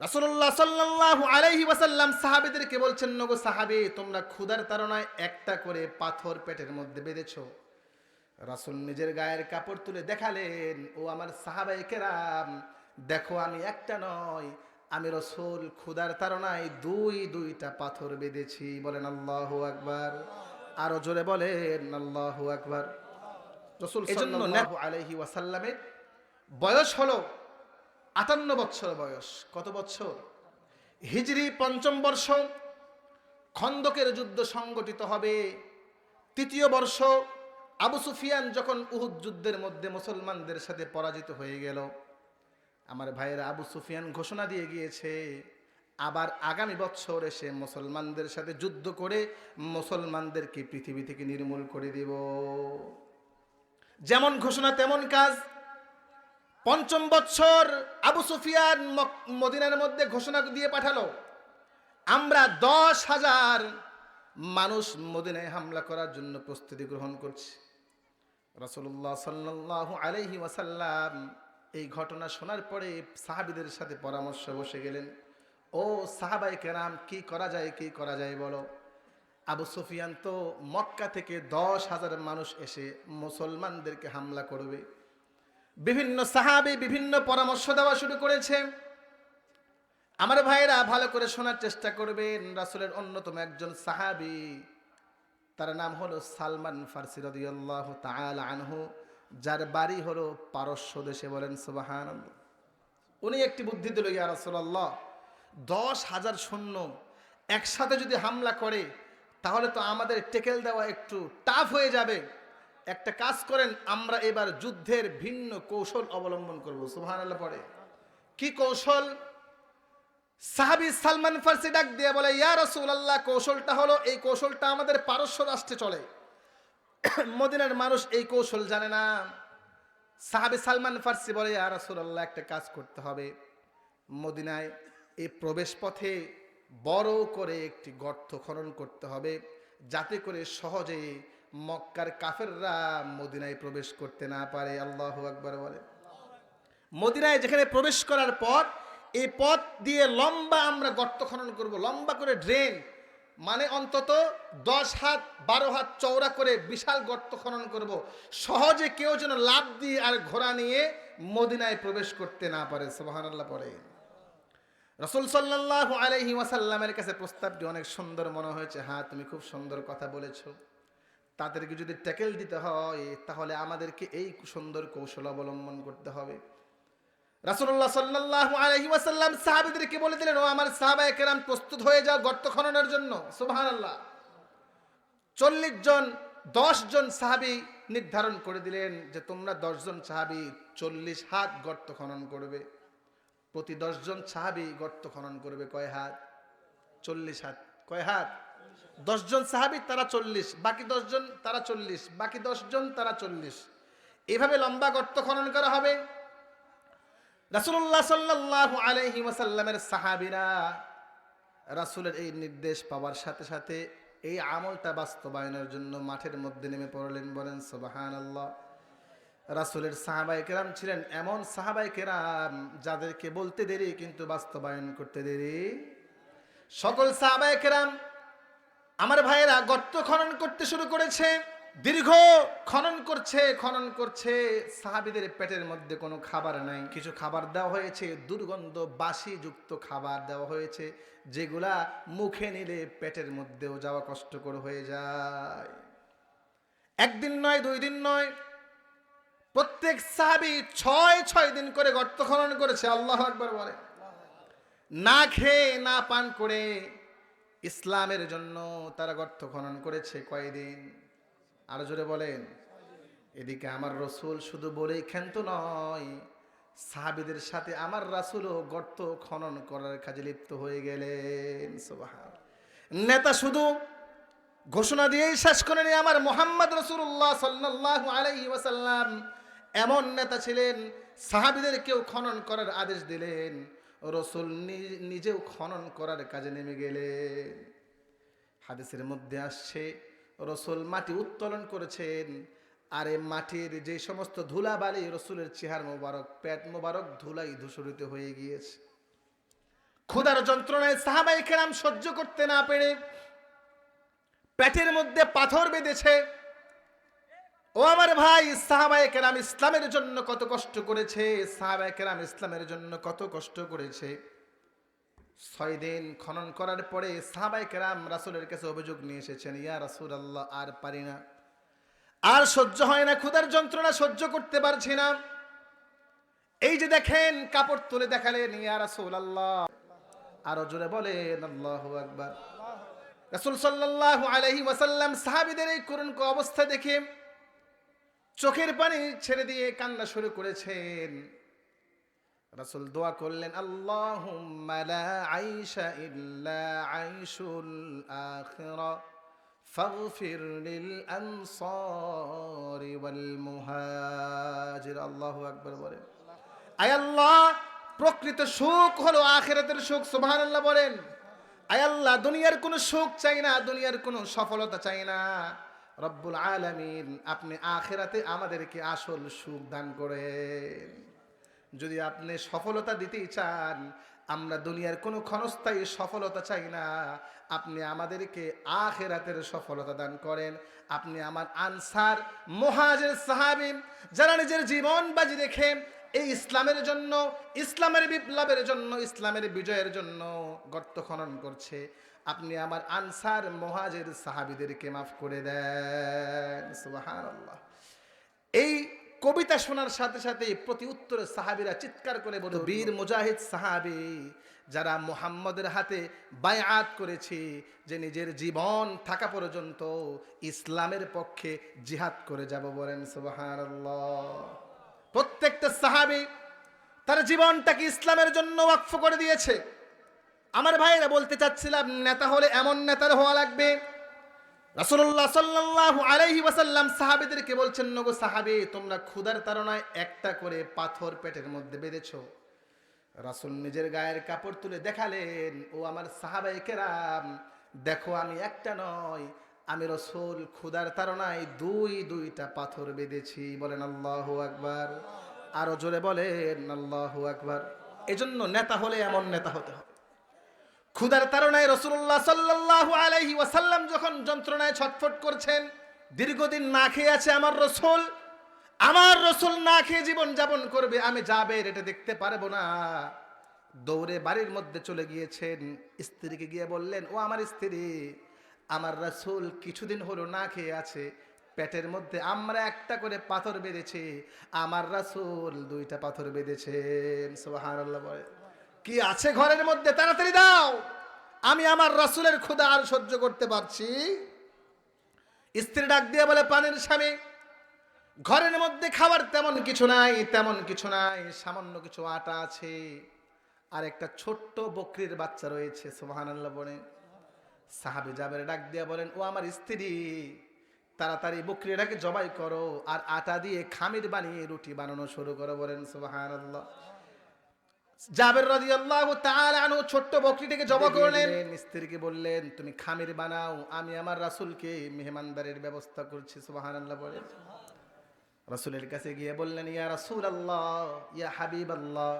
রাসূলুল্লাহ সাল্লাল্লাহু আলাইহি ওয়াসাল্লাম সাহাবীদেরকে বলছেন নগো সাহাবী তোমরা ক্ষুধার তাড়নায় একটা করে পাথর পেটের মধ্যে বেঁধেছো। রাসূল নিজের গায়ের কাপড় তুলে দেখালেন ও আমার সাহাবায়ে কেরাম দেখো আমি একটা নয় আমি রসুল ক্ষুধার তাড়নায় দুই দুইটা পাথর বেঁধেছি। বলেন আল্লাহু আকবার। আরও জোরে বলেন আল্লাহ আকবার। রসুল আলাইহি ওয়াসাল্লামের বয়স হলো আটান্ন বছর বয়স। কত বছর? হিজরি পঞ্চম বর্ষ, খন্দকের যুদ্ধ সংগঠিত হবে। তৃতীয় বর্ষ, আবু সুফিয়ান যখন উহুদ যুদ্ধের মধ্যে মুসলমানদের সাথে পরাজিত হয়ে গেল। আমার ভাইয়েরা, আবু সুফিয়ান ঘোষণা দিয়ে গিয়েছে, আবার আগামী বছর এসে মুসলমানদের সাথে যুদ্ধ করে মুসলমানদেরকে পৃথিবী থেকে নির্মূল করে দিব। যেমন ঘোষণা, তেমন কাজ। পঞ্চম বছর আবু সুফিয়ান মদিনার মধ্যে ঘোষণা দিয়ে পাঠালো, আমরা দশ হাজার মানুষ মদিনায় হামলা করার জন্য প্রস্তুতি গ্রহণ করছি। রসুল্লাহ সাল্লাহ আলহি ওয়াসাল্লাম এই ঘটনা শোনার পরে সাহাবিদের সাথে পরামর্শ বসে গেলেন, ও সাহাবাই কেরাম, কি করা যায়, কি করা যায় বলো? আবু সুফিয়ান তো মক্কা থেকে দশ হাজার মানুষ এসে মুসলমানদেরকে হামলা করবে। বিভিন্ন সাহাবি বিভিন্ন পরামর্শ দেওয়া শুরু করেছে। আমার ভাইরা ভালো করে শোনার চেষ্টা করবেন। রাসুলের অন্যতম একজন সাহাবি, তার নাম হলো সালমান ফার্সি রদিয়াল্লাহ তাআলা আনহু, যার বাড়ি হলো পারস্য দেশে বলেন সুবাহান উনি একটি বুদ্ধি দিল, ইয়া রাসূলুল্লাহ, দশ হাজার সৈন্য একসাথে যদি হামলা করে, তাহলে তো আমাদের টেকেল দেওয়া একটু টাফ হয়ে যাবে। একটা কাজ করেন, আমরা এবার যুদ্ধের ভিন্ন কৌশল অবলম্বন করব। সুবহানাল্লাহ পরে কি কৌশল? সাহাবি সালমান ফার্সি ডাক দিয়ে বলে, ইয়া রাসূলুল্লাহ, কৌশলটা হলো, এই কৌশলটা আমাদের পারস্য রাষ্ট্রে চলে। মদিনার মানুষ এই কৌশল জানে না। সাহাবি সালমান ফার্সি বলে, ইয়া রাসূলুল্লাহ, একটা কাজ করতে হবে। মদিনায় এই প্রবেশ পথে বড় করে একটি গর্ত খনন করতে হবে, যাতে করে সহজে মক্কার কাফেররা মদিনায় প্রবেশ করতে না পারে, আল্লাহ আকবার বলে। মদিনায় যেখানে প্রবেশ করার পর এই পথ দিয়ে লম্বা আমরা গর্ত খনন করব, লম্বা করে ড্রেন মানে অন্তত দশ হাত, বারো হাত চওড়া করে বিশাল গর্ত খনন করব। সহজে কেউ যেন লাভ দিয়ে আর ঘোড়া নিয়ে মদিনায় প্রবেশ করতে না পারে, সুবহানাল্লাহ পরে রসুল সাল্লাহ আলহি কাছে প্রস্তাবটি অনেক সুন্দর মনে হয়েছে। হ্যাঁ তুমি খুব সুন্দর কথা বলেছ। তাদেরকে যদি ট্যাকেল দিতে হয়, তাহলে আমাদেরকে এই সুন্দর কৌশল অবলম্বন করতে হবে। রাসূলুল্লাহ সাল্লাল্লাহু আলাইহি ওয়াসাল্লাম সাহাবীদেরকে বলে দিলেন, ও আমার সাহাবায়ে কেরাম, প্রস্তুত হয়ে যাও গর্ত খননের জন্য। সুবহানাল্লাহ। চল্লিশ জন, দশ জন সাহাবী নির্ধারণ করে দিলেন যে তোমরা দশ জন সাহাবী চল্লিশ হাত গর্ত খনন করবে। প্রতি দশজন সাহাবী গর্ত খনন করবে কয় হাত? চল্লিশ হাত। কয় হাত? দশজন সাহাবী, তারা চল্লিশ। বাকি দশজন, তারা চল্লিশ। বাকি দশজন, তারা চল্লিশ। এভাবে লম্বা গর্ত খনন করা হবে। রাসূলুল্লাহ সাল্লাল্লাহু আলাইহি ওয়াসাল্লামের সাহাবীরা রাসূলের এই নির্দেশ পাওয়ার সাথে সাথে এই আমলটা বাস্তবায়নের জন্য মাঠের মধ্যে নেমে পড়লেন, বলেন, সুবহানাল্লাহ। রাসূলের সাহাবাই কেরাম ছিলেন এমন সাহাবাই কেরাম যাদেরকে বলতে দেরি কিন্তু বাস্তবায়ন করতে দেরি সকল সাহাবায়ে কেরাম আমার ভাইয়েরা গর্ত খনন করতে শুরু করেছে, দীর্ঘ খনন করছে খনন করছে। সাহাবিদের পেটের মধ্যে কোনো খাবার নাই। কিছু খাবার দেওয়া হয়েছে, দুর্গন্ধ বাসি যুক্ত খাবার দেওয়া হয়েছে, যেগুলা মুখে নিলে পেটের মধ্যেও যাওয়া কষ্টকর হয়ে যায়। একদিন নয়, দুই দিন নয়, প্রত্যেক সাহাবি ছয় ছয় দিন করে গর্ত খনন করেছে, আল্লাহ আকবার বলে। না খেয়ে না পান করে ইসলামের জন্য তারা গর্ত খনন করেছে কয়দিন? আরও জোরে বলেন। এদিকে আমার রসুল শুধু বলেই ক্ষান্ত নয়, সাহাবিদের সাথে আমার রাসুলও গর্ত খনন করার কাজে লিপ্ত হয়ে গেলেন। নেতা শুধু ঘোষণা দিয়েই শেষ করেনি, আমার মোহাম্মদ রসুল্লাহ সাল্লাহ ওয়াসাল্লাম এমন নেতা ছিলেন, সাহাবিদের কেউ খনন করার আদেশ দিলেন। রসুল নিজেও খনন করার কাজে নেমে গেলেন হাদিসের মধ্যে আসছে, রসুল মাটি উত্তোলন করেছেন, আর এই মাটির যে সমস্ত ধুলাবালি রসুলের চেহার মোবারক প্যাট মোবারক ধুলাই ধূসরিত হয়ে গিয়েছে। ক্ষুধার যন্ত্রণায় সাহাবাই কেরাম সহ্য করতে না পেরে প্যাটের মধ্যে পাথর বেঁধেছে। ও আমার ভাই, সাহাবায়ে কেরাম ইসলামের জন্য কত কষ্ট করেছে, সাহাবায়ে কেরাম ইসলামের জন্য কত কষ্ট করেছে। ছয় দিন খনন করার পরে সাহাবায়ে কেরাম রাসূলের কাছে অভিযোগ নিয়ে এসেছেন, ইয়া রাসূল আল্লাহ আর পারি না। আর সহ্য হয় না, ক্ষুধার যন্ত্রণা সহ্য করতে পারছি না। এই যে দেখেন, কাপড় তুলে দেখালেন, ইয়া রাসূল আল্লাহ আরও জোরে বলেন, আল্লাহ আকবার। রাসূল সাল্লাল্লাহু আলাইহি ওয়াসাল্লাম সাহাবিদের এই করুণ অবস্থা দেখে চোখের পানি ছেড়ে দিয়ে কান্না শুরু করেছেন। রাসুল দোয়া করলেন, আল্লাহুম্মা লা আইশা ইল্লা আল্লাহু বলেন। আল্লাহ, প্রকৃত সুখ হলো আখিরাতের সুখ, সুবহানাল্লাহ বলেন। আয় আল্লাহ, দুনিয়ার কোনো সুখ চাই না, দুনিয়ার কোনো সফলতা চাই না। রব্বুল আলামিন, আপনি আখেরাতে আমাদেরকে আসল সুখ দান করেন। যদি আপনি সফলতা দিতেই চান, আমরা দুনিয়ার কোনো ক্ষণস্থায়ী সফলতা চাই না। আপনি আমাদেরকে আখেরাতের সফলতা দান করেন। আপনি আমার আনসার, মহাজের সাহাবিন যারা নিজের জীবন বাজি রেখে এই ইসলামের জন্য, ইসলামের বিপ্লবের জন্য, ইসলামের বিজয়ের জন্য গর্ত খনন করছে। আপনি আমার আনসার মহাজের সাহাবিদেরকে মাফ করে দেন। এই কবিতা শোনার সাথে সাথে প্রতি উত্তরে সাহাবিরা চিৎকার করে বলল বীর মুজাহিদ সাহাবি, যারা মুহাম্মদের হাতে বায়াত করেছে যে নিজের জীবন থাকা পর্যন্ত ইসলামের পক্ষে জিহাদ করে যাব বলেন, সুবহানাল্লাহ। প্রত্যেকটা সাহাবি তার জীবনটাকে ইসলামের জন্য ওয়াকফ করে দিয়েছে। আমার ভাইরা বলতে চাচ্ছিলাম, নেতা হলে এমন নেতার হওয়া লাগবে। রাসূলুল্লাহ সাল্লাল্লাহু আলাইহি ওয়াসাল্লাম সাহাবীদেরকে বলছেন, নগো সাহাবী, তোমরা ক্ষুধার তাড়নায় একটা করে পাথর পেটের মধ্যে বেঁধেছো। রাসূল নিজের গায়ের কাপড় তুলে দেখালেন, ও আমার সাহাবায়ে কেরাম, দেখো আমি একটা নয় আমি রসুল ক্ষুধার তাড়নায় দুই, দুইটা পাথর বেঁধেছি। বলেন, আল্লাহু আকবার। আরও জোরে বলেন, আল্লাহু আকবার। এজন্য নেতা হলে এমন নেতা হতে হবে। ক্ষুধার তারণায় রসুল্লাহ সাল্লাল্লাহু আলাইহি ওয়াসাল্লাম যখন যন্ত্রণায় ছটফট করছেন, দীর্ঘদিন না খেয়ে আছে আমার রসুল? আমার রসুল না খেয়ে জীবন যাপন করবে, আমি যাবে এটা দেখতে পারব না। দৌড়ে বাড়ির মধ্যে চলে গিয়েছেন। স্ত্রীকে গিয়ে বললেন, ও আমার স্ত্রী আমার রাসূল কিছুদিন হলো না খেয়ে আছে, পেটের মধ্যে আমরা একটা করে পাথর বেঁধেছি, আমার রাসূল দুইটা পাথর বেঁধেছেন কি আছে ঘরের মধ্যে? তাড়াতাড়ি দাও। আমি আমার রাসূলের ক্ষুদা আর সহ্য করতে পারছি। স্ত্রী ডাক দিয়ে বলে, পানির স্বামী, ঘরের মধ্যে খাবার তেমন কিছু নাই, তেমন কিছু নাই, সামান্য কিছু আটা আছে আর একটা ছোট্ট বকরির বাচ্চা রয়েছে, সুবহানাল্লাহ বলে সাহাবি জাবের ডাক দিয়ে বলেন ও আমার স্ত্রী তাড়াতাড়ি বকরিটাকে জবাই করো আর আটা দিয়ে খামির বানিয়ে রুটি বানানো শুরু করো। বলেন সুবহানাল্লাহ। জাবের রাদিয়াল্লাহু তাআলা আনহু ছোট্ট বকরিটাকে জবা করলেন। স্ত্রীকে বললেন তুমি খামির বানাও আমি আমার রাসূলকে মেহমানদারের ব্যবস্থা করছি। সুবহানাল্লাহ বলেন। রাসূলের কাছে গিয়ে বললেন ইয়া রাসূলুল্লাহ ইয়া হাবিবাল্লাহ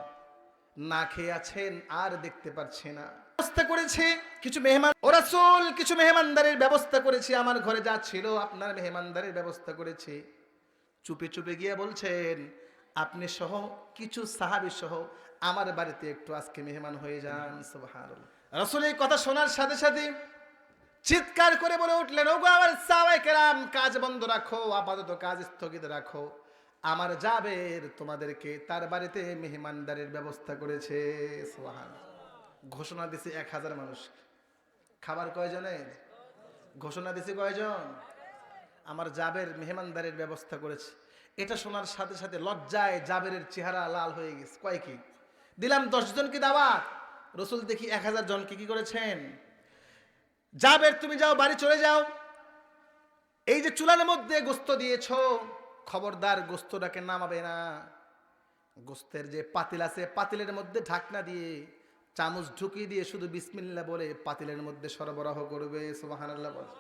না খেয়ে আছেন আর দেখতে পারছি না। ব্যবস্থা করেছি, কিছু মেহমান, ও রাসূল, কিছু মেহমানদারের ব্যবস্থা করেছি, আমার ঘরে যা ছিল আপনার মেহমানদারের ব্যবস্থা করেছি। চুপে চুপে গিয়ে বলছেন, আপনি সহ কিছু সাহাবি সহ আমার বাড়িতে একটু আজকে মেহমান হয়ে যান রাসূল এই কথা শোনার সাথে সাথে চিৎকার করে বলে উঠলেন, ওগো আমার সাহাবাই কেরাম কাজ বন্ধ রাখো, আপাতত কাজ স্থগিত রাখো। আমার জাবের তোমাদেরকে তার বাড়িতে মেহমানদারের ব্যবস্থা করেছে সুবহান ঘোষণা দিছে এক হাজার মানুষ। খাবার কয়জনের? ঘোষণা দিছে কয়জন? আমার জাবের মেহমানদারের ব্যবস্থা করেছে। এটা শোনার সাথে সাথে লজ্জায় জাবেরের চেহারা লাল হয়ে গেছে। কয় দিলাম দশ জনকে দাওয়াত? রসুল দেখি এক হাজার জনকে কি করেছেন? জাবের, তুমি যাও, বাড়ি চলে যাও। এই যে চুলার মধ্যে গোস্ত দিয়েছ, খবরদার গোস্তটাকে নামাবে না। গোস্তের যে পাতিল আছে, পাতিলের মধ্যে ঢাকনা দিয়ে চামচ ঢুকিয়ে দিয়ে শুধু বিসমিল্লা বলে পাতিলের মধ্যে সরবরাহ করবে, সুবহানাল্লাহ বলে।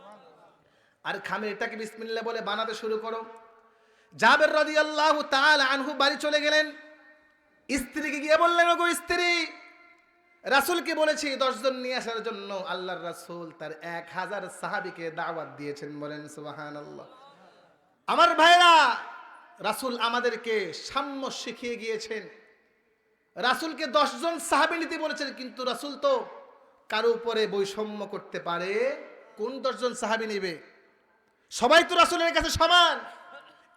আর খামিরটাকে বিসমিল্লা বলে বানাতে শুরু করো। জাবের রাদিয়াল্লাহু তাআলা আনহু বাড়ি চলে গেলেন। স্ত্রীকে গিয়ে বললেন, ওগো স্ত্রী, রাসূলকে বলেছি দশজন নিয়ে আসার জন্য আল্লাহর রাসূল তার এক হাজার সাহাবিকে দাওয়াত দিয়েছেন বলেন সুবাহান আল্লাহ আমার ভাইরা, রাসূল আমাদেরকে সাম্য শিখিয়ে গিয়েছেন। রাসূলকে দশজন সাহাবি নিতে বলেছেন, কিন্তু রাসূল তো কারও উপরে বৈষম্য করতে পারে। কোন দশজন সাহাবি নেবে? সবাই তো রাসূলের কাছে সমান।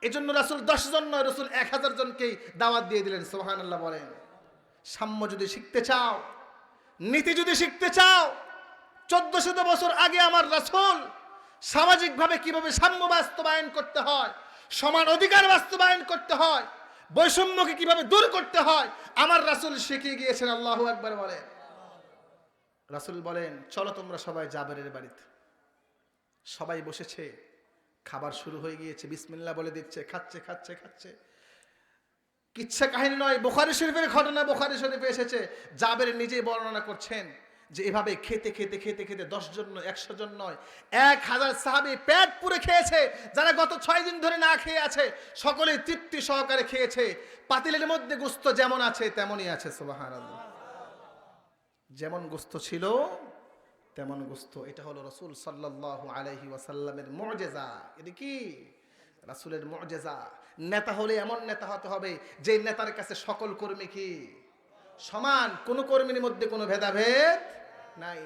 এজন্য রাসূল দশজন নয়, রাসূল এক হাজার জনকেই দাওয়াত দিয়ে দিলেন সোহান আল্লাহ বলেন। সাম্য যদি শিখতে চাও, নীতি যদি শিখতে চাও চোদ্দ শত বছর আগে আমার রাসূল সামাজিকভাবে কীভাবে সাম্য বাস্তবায়ন করতে হয়, সমান অধিকার বাস্তবায়ন করতে হয় বৈষম্যকে কীভাবে দূর করতে হয়? আমার রাসূল শিখিয়ে গিয়েছেন, আল্লাহ একবার বলেন রাসূল বলেন, চলো তোমরা সবাই জাবেরের বাড়িতে। সবাই বসেছে, খাবার শুরু হয়ে গিয়েছে বিসমিল্লা বলে দিচ্ছে, খাচ্ছে খাচ্ছে খাচ্ছে। কিচ্ছা কাহিনী নয়, বোখারি শরীফের ঘটনা বোখারি শরীফে এসেছে। জাবের নিজেই বর্ণনা করছেন। যে এভাবে খেতে খেতে খেতে খেতে দশ জন নয়, একশো জন নয়, এক হাজার সাহাবি পেট পুরে খেয়েছে, যারা গত ছয় দিন ধরে না খেয়ে আছে, সকলে তৃপ্তি সহকারে খেয়েছে, পাতিলের মধ্যে গুস্ত যেমন আছে, তেমনই আছে যেমন গুস্ত ছিল, তেমন গুস্ত। এটা হলো রসুল সাল্লাহ আলহি ওয়াসাল্লামের মর্যাদা এটা কি? রাসুলের মর্যাদা নেতা হলে এমন নেতা হতে হবে, যে নেতার কাছে সকল কর্মী কি? সমান। কোন কর্মীর মধ্যে কোনো ভেদাভেদ নাই